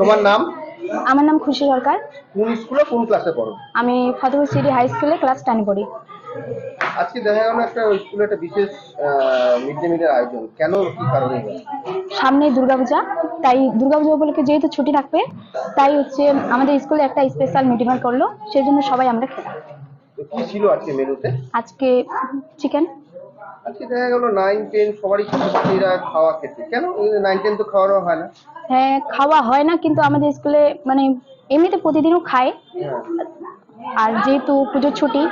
তোমার নাম? আমার নাম খুশি সরকার। কোন স্কুলে কোন ক্লাসে পড়ো? আমি ফতেপুর সিটি হাই স্কুলে ক্লাস টেনে পড়ি। আজকে দেখা গেল একটা স্কুলে একটা বিশেষ মিড ডে মিলের আয়োজন। কেন কি কারণে সামনে দুর্গাপূজা তাই দুর্গাপূজা উপলক্ষে যেহেতু ছুটি থাকবে তাই হচ্ছে আমাদের স্কুলে একটা স্পেশাল মিটিং করল সেই জন্য সবাই আমরা খেলাম। কি ছিল আজকে মেনুতে? আজকে চিকেন আজকে দেখা গেল নাইন টেন সবারই ছাত্রছাত্রীরা খাওয়া খেতে। কেন? নাইন টেন তো খাওয়ানো হয় না। হ্যাঁ খাওয়া হয় না কিন্তু আমাদের স্কুলে মানে এমনিতে প্রতিদিনও খায়। হ্যাঁ। আর যেহেতু পুজোর ছুটি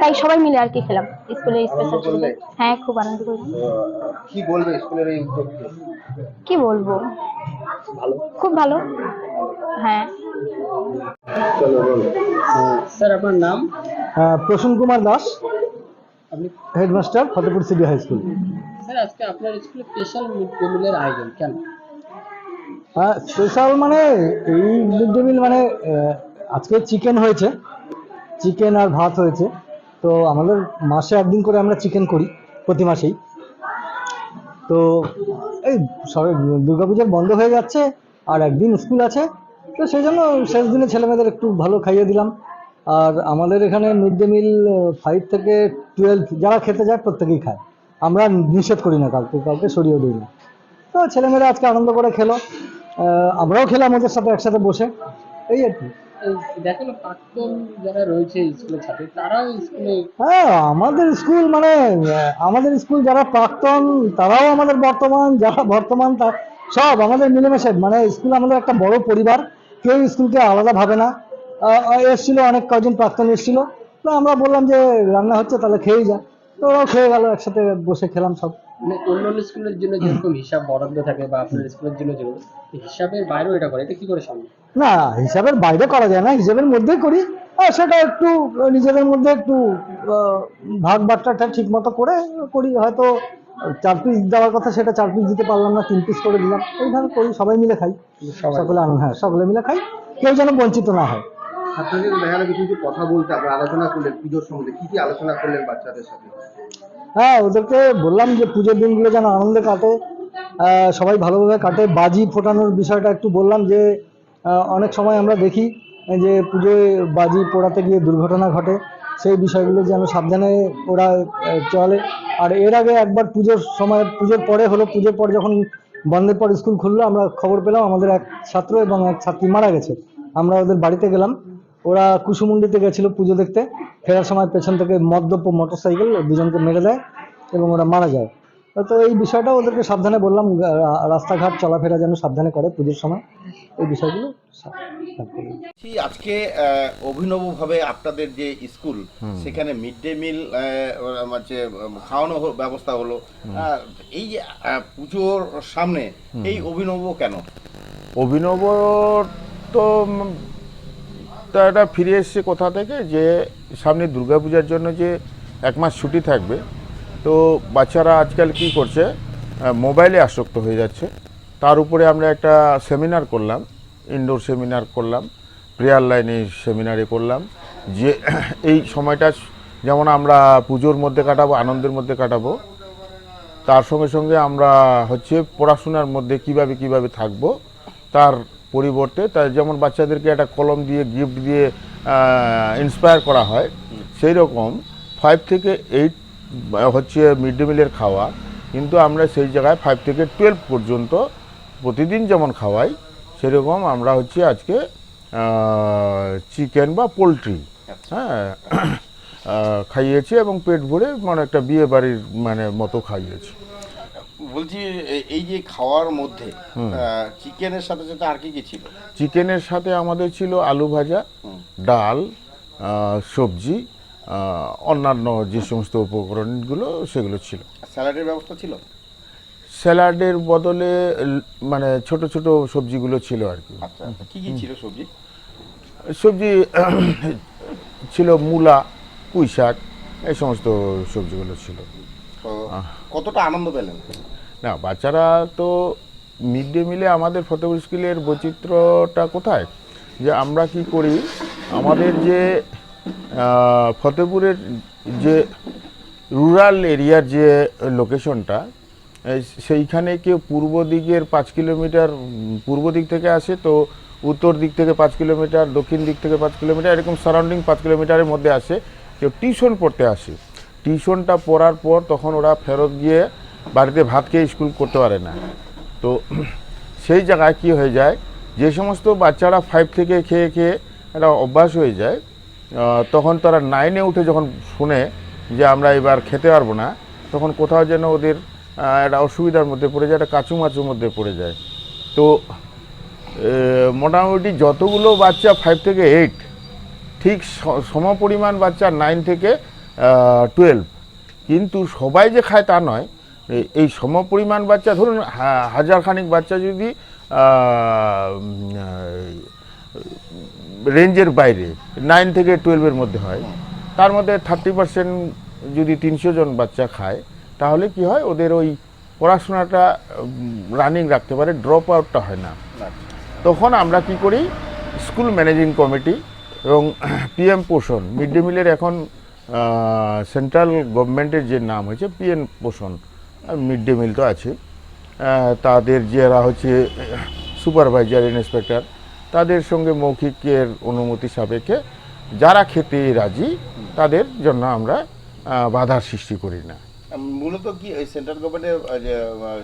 তাই সবাই মিলে আর কি খেলাম। স্কুলে স্পেশাল ছুটি করলে? হ্যাঁ খুব আনন্দ করলাম কি বলবে স্কুলের এই উদ্যোগকে? কি বলব? ভালো। খুব ভালো। হ্যাঁ। চলো বলো। স্যার আপনার নাম? আহ, প্রসূন কুমার দাস। আপনি headmaster Fatehpur city high school. Sir আজকে আপনার স্কুলে স্পেশাল মিড ডে মিলের আয়োজন কেন? স্পেশাল মানে এই মিড ডে মিল মানে আজকে চিকেন হয়েছে চিকেন আর ভাত হয়েছে। তো আমাদের মাসে একদিন করে আমরা চিকেন করি প্রতি মাসেই। তো এই দুর্গাপূজার বন্ধ হয়ে যাচ্ছে আর একদিন স্কুল আছে। তো সেই জন্য শেষ দিনে ছেলেমেয়েদের একটু ভালো খাইয়ে দিলাম। আর আমাদের এখানে মিড ডে মিল ফাইভ থেকে টুয়েলভ যারা খেতে যায় প্রত্যেকেই খায়। আমরা নিষেধ করি না কাউকে কাউকে সরিয়ে দিই না। তো ছেলেমেয়েরা আজকে আনন্দ করে খেলো। আমরাও খেলাম ওদের সাথে একসাথে বসে। এই আর কি। এই প্রাক্তন যারা রয়েছে স্কুলের ছাত্র তারাও স্কুলে হ্যাঁ আমাদের স্কুল মানে আমাদের স্কুল যারা প্রাক্তন তারাও আমাদের বর্তমান যারা বর্তমান সব আমাদের মিলেমিশে। মানে স্কুল আমাদের একটা বড় পরিবার। কেউ স্কুলকে আলাদা ভাবে না। এসছিল অনেক কয়েকজন প্রাক্তন এসছিল। তো আমরা বললাম যে রান্না হচ্ছে তাহলে খেয়েই যা। তো ওরাও খেয়ে গেল একসাথে বসে খেলাম সব। মানে অন্যান্য স্কুলের জন্য যেরকম হিসাব বরাদ্দ থাকে বা আপনার স্কুলের জন্য যেরকম হিসাবের বাইরেও এটা করে এটা কি করে সম্ভব? না হিসাবের বাইরে করা যায় না হিসাবের মধ্যেই করি। আর সেটা একটু নিজেদের মধ্যে একটু ভাগ বাট্টাটা ঠিক মতো করে করি। হয়তো চার পিস দেওয়ার কথা সেটা চার পিস দিতে পারলাম না তিন পিস করে দিলাম। এইভাবে করি সবাই মিলে খাই। সকলে হ্যাঁ সকলে মিলে খাই। কেউ যেন বঞ্চিত না হয়। ছাত্রদের দেখা গেল কিছু কিছু কথা বলতে আপনারা আলোচনা করলেন পুজোর সম্বন্ধে। কি কি আলোচনা করলেন বাচ্চাদের সাথে? হ্যাঁ ওদেরকে বললাম যে পুজোর দিনগুলো যেন আনন্দে কাটে। সবাই ভালোভাবে কাটে। বাজি ফোটানোর বিষয়টা একটু বললাম যে অনেক সময় আমরা দেখি যে পুজোয় বাজি পোড়াতে গিয়ে দুর্ঘটনা ঘটে, সেই বিষয়গুলো যেন সাবধানে ওরা চলে। আর এর আগে একবার পুজোর সময়, পুজোর পরে হলো, পুজোর পর যখন বন্ধের পর স্কুল খুললো, আমরা খবর পেলাম, আমাদের এক ছাত্র এবং এক ছাত্রী মারা গেছে। আমরা ওদের বাড়িতে গেলাম। ওরা কুসুমুন্ডিতে গেছিল পুজো দেখতে। ফেরার সময় পেছন থেকে মদ্যপ মোটর সাইকেল দুজনকে মেরে দেয় এবং ওরা মারা যায়। তো এই বিষয়টা ওদেরকে সাবধানে বললাম রাস্তাঘাট চলাফেরা যেন সাবধানে করে পুজোর সময়। এই বিষয়গুলো আজকে আহ, অভিনবভাবে আপনাদের যে স্কুল সেখানে মিড ডে মিল হচ্ছে খাওয়ানো ব্যবস্থা হলো। এই যে পুজোর সামনে এই অভিনব কেন? অভিনব তো তা এটা ফিরে এসছে কোথা থেকে? যে সামনে দুর্গাপূজার জন্য যে এক মাস ছুটি থাকবে, তো বাচ্চারা আজকাল কি করছে? মোবাইলে আসক্ত হয়ে যাচ্ছে। তার উপরে আমরা একটা সেমিনার করলাম ইনডোর সেমিনার করলাম প্রেয়ার লাইনে সেমিনারে করলাম। যে এই সময়টা যেমন আমরা পুজোর মধ্যে কাটাবো, আনন্দের মধ্যে কাটাবো, তার সঙ্গে সঙ্গে আমরা হচ্ছে পড়াশোনার মধ্যে কীভাবে কীভাবে থাকব, তার পরিবর্তে তার যেমন বাচ্চাদেরকে একটা কলম দিয়ে গিফট দিয়ে ইন্সপায়ার করা হয় সেই রকম ফাইভ থেকে এইট হচ্ছে মিড ডে মিলের খাওয়া কিন্তু আমরা সেই জায়গায় ফাইভ থেকে টুয়েলভ পর্যন্ত প্রতিদিন যেমন খাওয়াই সেরকম আমরা হচ্ছে আজকে চিকেন বা পোলট্রি হ্যাঁ খাইয়েছি এবং পেট ভরে মানে একটা বিয়ে বাড়ির মানে মতো খাইয়েছি। বলছি এই যে খাওয়ার মধ্যে চিকেনের সাথে সাথে আর কি কি ছিল? চিকেনের সাথে আমাদের ছিল আলু ভাজা ডাল সবজি অন্যান্য যে সমস্ত উপকরণগুলো সেগুলো ছিল। স্যালাডের ব্যবস্থা ছিল? স্যালাডের বদলে মানে ছোট ছোট সবজিগুলো ছিল আর কি। আচ্ছা কি কি ছিল সবজি? সবজি ছিল মূলা পুঁই শাক এই সমস্ত সবজিগুলো ছিল। কতটা আনন্দ পেলেন? না, বাচ্চারা তো মিড ডে মিলে আমাদের ফতেপুর স্কুলের বৈচিত্র্যটা কোথায়? যে আমরা কি করি, আমাদের যে ফতেপুরের যে রুরাল এরিয়ার যে লোকেশনটা সেইখানে কেউ পূর্ব দিকের পাঁচ কিলোমিটার, পূর্ব দিক থেকে আসে তো উত্তর দিক থেকে পাঁচ কিলোমিটার, দক্ষিণ দিক থেকে পাঁচ কিলোমিটার, এরকম সারাউন্ডিং পাঁচ কিলোমিটারের মধ্যে আসে, কেউ টিউশন পড়তে আসে। টিউশনটা পড়ার পর তখন ওরা ফেরত গিয়ে বাড়িতে ভাত খেয়ে স্কুল করতে পারে না। তো সেই জায়গায় কি হয়ে যায়, যে সমস্ত বাচ্চারা ফাইভ থেকে খেয়ে খেয়ে একটা অভ্যাস হয়ে যায় তখন তারা নাইনে উঠে যখন শুনে যে আমরা এবার খেতে পারব না, তখন কোথাও যেন ওদের একটা অসুবিধার মধ্যে পড়ে যায়, একটা কাচুমাচুর মধ্যে পড়ে যায়। তো মোটামুটি যতগুলো বাচ্চা ফাইভ থেকে এইট ঠিক সমপরিমাণ বাচ্চা নাইন থেকে টুয়েলভ কিন্তু সবাই যে খায় তা নয় এই- সমপরিমাণ বাচ্চা, ধরুন হাজার খানিক বাচ্চা যদি রেঞ্জের বাইরে, নাইন থেকে টুয়েলভের মধ্যে হয়, তার মধ্যে থার্টি পার্সেন্ট যদি তিনশো জন বাচ্চা খায়, তাহলে কি হয়, ওদের ওই পড়াশোনাটা রানিং রাখতে পারে ড্রপ আউটটা হয় না। তখন আমরা কি করি, স্কুল ম্যানেজিং কমিটি এবং পিএম পোষণ, মিড ডে মিলের এখন সেন্ট্রাল গভর্নমেন্টের যে নাম হয়েছে, পিএম পোষণ মিড ডে মিল তো আছে। তাদের যারা হচ্ছে সুপারভাইজার ইন্সপেক্টর তাদের সঙ্গে মৌখিকের অনুমতি সাপেক্ষে যারা খেতে রাজি তাদের জন্য আমরা বাধার সৃষ্টি করি না। মূলত কি সেন্ট্রাল গভর্নমেন্টের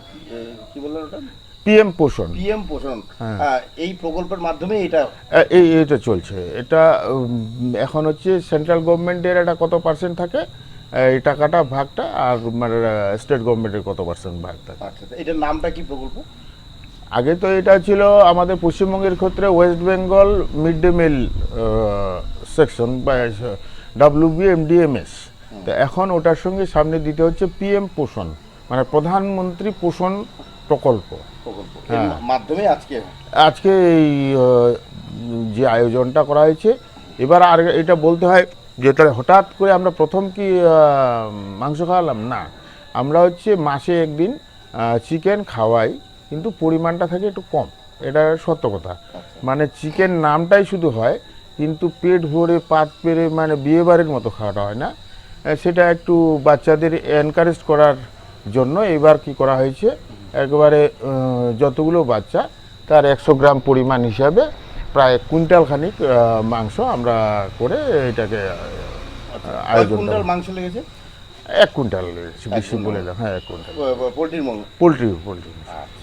কি- বললেন ওটা? পিএম পোষণ। পিএম পোষণ। হ্যাঁ। এই প্রকল্পের মাধ্যমে এটা এই এটা চলছে। এটা এখন হচ্ছে সেন্ট্রাল গভর্নমেন্টের একটা কত পার্সেন্ট থাকে? এই টাকাটা ভাগটা আর মানে স্টেট গভর্নমেন্টের কত পার্সেন্ট ভাগ থাকে আচ্ছা এটার নামটা কি প্রকল্প আগে তো এটা ছিল আমাদের পশ্চিমবঙ্গের ক্ষেত্রে West Bengal mid day meal section বা ডাব্লিউবি এমডিএমএস তো এখন ওটার সঙ্গে সামনে দিতে হচ্ছে পিএম পোষণ মানে প্রধানমন্ত্রী পোষণ প্রকল্প। প্রকল্প। হ্যাঁ। মাধ্যমে আজকে আজকে এই যে আয়োজনটা করা হয়েছে এবার আর এটা বলতে হয় যে তাহলে হঠাৎ করে আমরা প্রথম কি মাংস খাওয়ালাম? না। আমরা হচ্ছে মাসে একদিন চিকেন খাওয়াই কিন্তু পরিমাণটা থাকে একটু কম। এটা সত্য কথা। মানে চিকেন নামটাই শুধু হয় কিন্তু পেট ভরে পাত পেরে মানে বিয়েবাড়ির মতো খাওয়াটা হয় না। সেটা একটু বাচ্চাদের এনকারেজ করার জন্য এবার কি করা হয়েছে? একবারে যতগুলো বাচ্চা তার একশো গ্রাম পরিমাণ হিসাবে প্রায় কুইন্টাল খানিক মাংস আমরা করে এটাকে আহ, আয়োজন কুইন্টাল মাংস লেগেছে? এক কুইন্টাল বেশি? বলে হ্যাঁ এক কুইন্টাল। পোলট্রির পোলট্রি পোলট্রি আচ্ছা।